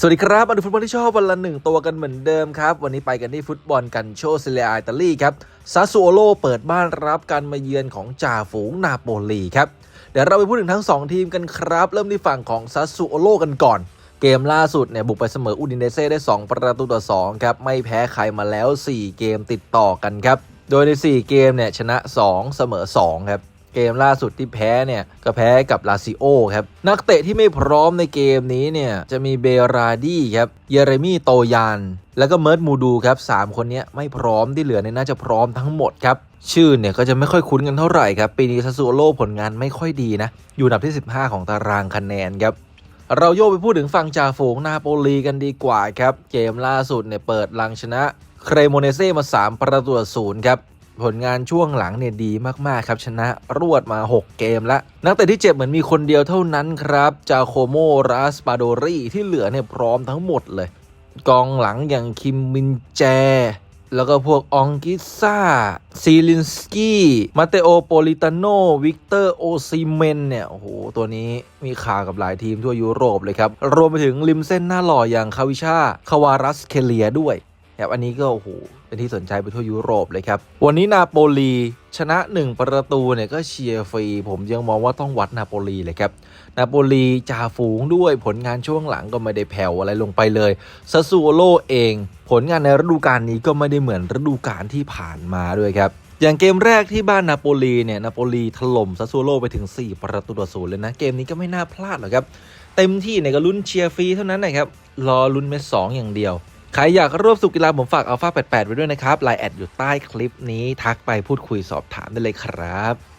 สวัสดีครับมาดูฟุตบอลที่ชอบวันละหนึ่งตัวกันเหมือนเดิมครับ วันนี้ไปกันที่ฟุตบอลกันโชเซเลียอิตาลีครับซาซูโอโลเปิดบ้านรับการมาเยือนของจ่าฝูงนาโปลีครับ เดี๋ยวเราไปพูดถึงทั้ง 2 ทีมกันครับ เริ่มที่ฝั่งของซาซูโอโลกันก่อน เกมล่าสุดเนี่ยบุกไปเสมออูดินเนเซ่ได้ 2 ประตูต่อ2ครับไม่แพ้ใครมาแล้ว 4 เกมติดต่อกันครับ โดยใน 4 เกมเนี่ยชนะ 2 เสมอ2ครับ เกมล่าสุดที่แพ้เนี่ยก็แพ้กับลาซิโอครับนักเตะที่ไม่พร้อมในเกมนี้เนี่ยจะมีเบราดี้ครับเยเรมีโตยาน แล้วก็เมิร์ดมูดูครับ3คนนี้ไม่พร้อมที่เหลือเนี่ยน่าจะพร้อมทั้งหมดครับชื่อเนี่ยก็จะไม่ค่อยคุ้นกันเท่าไหร่ครับปีนี้ซาซูโอโลผลงานไม่ค่อยดีนะอยู่อันดับที่ 15 ของตารางคะแนนครับเราโยกไปพูดถึงฝั่งจ่าฝูงนาโปลีกันดีกว่าครับ เกมล่าสุดเนี่ยเปิดลังชนะ เครโมเนเซ่มา 3 ประตูศูนย์ครับ ผลงานช่วงหลังเนี่ยดีมากๆครับชนะรวดมา 6 เกมแล้วนักเตะที่เจ็บเหมือนมีคนเดียวเท่านั้นครับ จาโคโมราสปาโดรีที่เหลือเนี่ยพร้อมทั้งหมดเลย กองหลังอย่างคิมมินแจ แล้วก็พวกองกิซ่า ซีลินสกี้มาเตโอโปลิตาโนวิกเตอร์โอซิเมนเนี่ยโอ้โหตัวนี้มีข่าวกับหลายทีมทั่วยุโรปเลยครับ รวมไปถึงริมเส้นหน้าหล่ออย่างคาวิชาคาวารัสเคเลียด้วย ครับอันนี้ก็โอ้โหเป็นที่สนใจไปทั่วยุโรปเลยครับ วันนี้นาโปลีชนะ 1 ประตูเนี่ยก็เชียร์ฟรี ผมยังมองว่าต้องวัดนาโปลีเลยครับ นาโปลีจ่าฝูงด้วยผลงานช่วงหลังก็ไม่ได้แผ่วอะไรลงไปเลยซาซูโลเอง ผลงานในฤดูกาลนี้ก็ไม่ได้เหมือนฤดูกาลที่ผ่านมาด้วยครับอย่างเกมแรกที่บ้านนาโปลีเนี่ยนาโปลีถล่มซาซูโอโลไปถึง 4 ประตูต่อศูนย์เลยนะ เกมนี้ก็ไม่น่าพลาดหรอกครับ เต็มที่เนี่ยก็ลุ้นเชียร์ฟรีเท่านั้นนะครับรอลุ้นเม็ดสองอย่างเดียว ใครอยากร่วมสุขกีฬาผมฝากอัลฟา88ไว้ด้วยนะครับไลน์แอดอยู่ใต้คลิปนี้ทักไปพูดคุยสอบถามได้เลยครับ